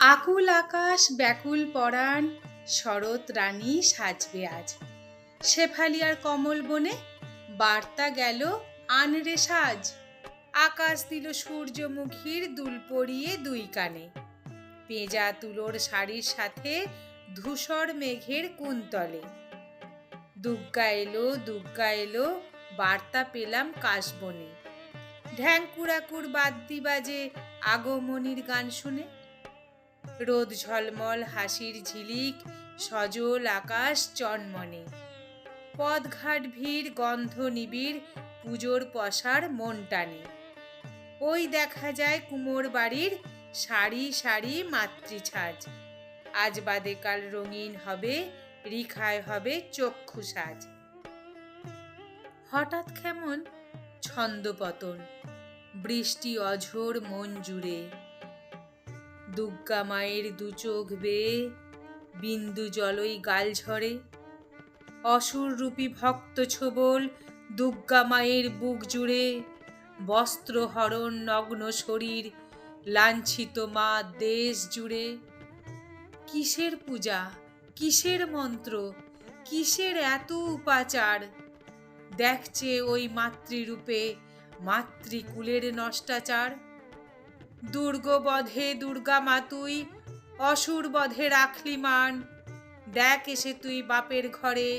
আকুল আকাশ, ব্যাকুল পরাণ, শরৎ রানী সাজবে আজ। শেফালিয়ার কমল বনে বার্তা গেল আনরে সাজ। আকাশ দিল সূর্যমুখীর দুল পরিয়ে দুই কানে। পেঁজা তুলোর শাড়ির সাথে ধূসর মেঘের কুন্তলে। দুগ্গা এলো দুগ্গা এলো, বার্তা পেলাম কাশবনে। ঢ্যাংকুড়াকুর বাদ্যি বাজে আগমনির গান শুনে। রোদ ঝলমল হাসির ঝিলিক, সজল আকাশ চনমনে। পদঘাট ভিড়, গন্ধ নিবিড়, পুজোর পশার মন টানে। ওই দেখা যায় কুমোর বাড়ির সারি সারি মাতৃছাজ। আজ বাদে কাল রঙিন হবে, রিখায় হবে চক্ষু সাজ। হঠাৎ কেমন ছন্দপতন বৃষ্টি অঝোর মন জুড়ে। দুর্গা মায়ের দু চোখ বেয়ে বিন্দু জলই গাল ঝরে। অসুর রূপী ভক্ত ছোবল দুর্গা মায়ের বুক জুড়ে। বস্ত্র হরণ নগ্ন শরীর লাঞ্ছিত মা দেশ জুড়ে। কিসের পূজা? কিসের মন্ত্র? কিসের এত উপাচার? দেখছে ওই মাতৃরূপে মাতৃকুলের নষ্টাচার। দুর্গবধে দুর্গা মা তুই, অসুর বধে রাখলি মান। দেখ এসে তুই বাপের ঘরে,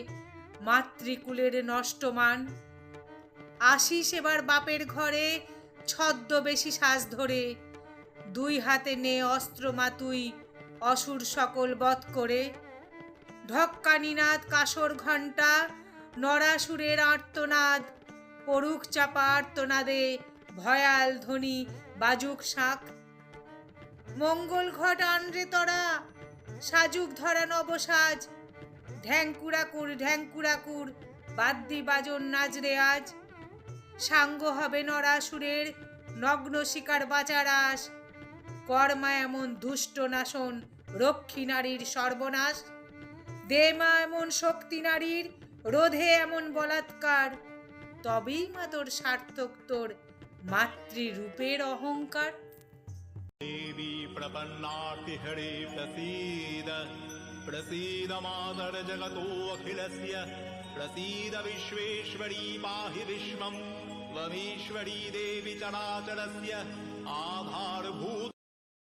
মাতৃকুলের নষ্টমান আসিস এবার বাপের ঘরে, ছদ্মবেশী শ্বাস ধরে। দুই হাতে নে অস্ত্র মা তুই, অসুর সকল বধ করে। ঢক্কানিনাদ কাসর ঘণ্টা নরাসুরের আর্তনাদ। পরুক চাপা আর্তনাদে, ভয়াল ধ্বনি বাজুক শাঁখ মঙ্গল ঘট আনরে তরা, সাজুক ধরা নবসাজ। ঢ্যাংকুড়াকুর ঢ্যাংকুড়াকুর বাদ্যি বাজন নাচরে আজ। সাঙ্গ হবে নরাসুরের নগ্ন শিকার বাচারাস কর্মা এমন দুষ্ট নাশন, রক্ষী নারীর সর্বনাশ। দেমা এমন শক্তি নারীর, রোধে এমন বলাৎকার। তবেই মা তোর সার্থক তোর মাতৃরূপের অহংকার देवी प्रपन्नार्तिहरे प्रसीद प्रसीद मातर जगतोऽखिलस्य प्रसीद विश्वेश्वरी पाहि विश्वम् त्वमीश्वरी देवि चराचरस्य आधारभूत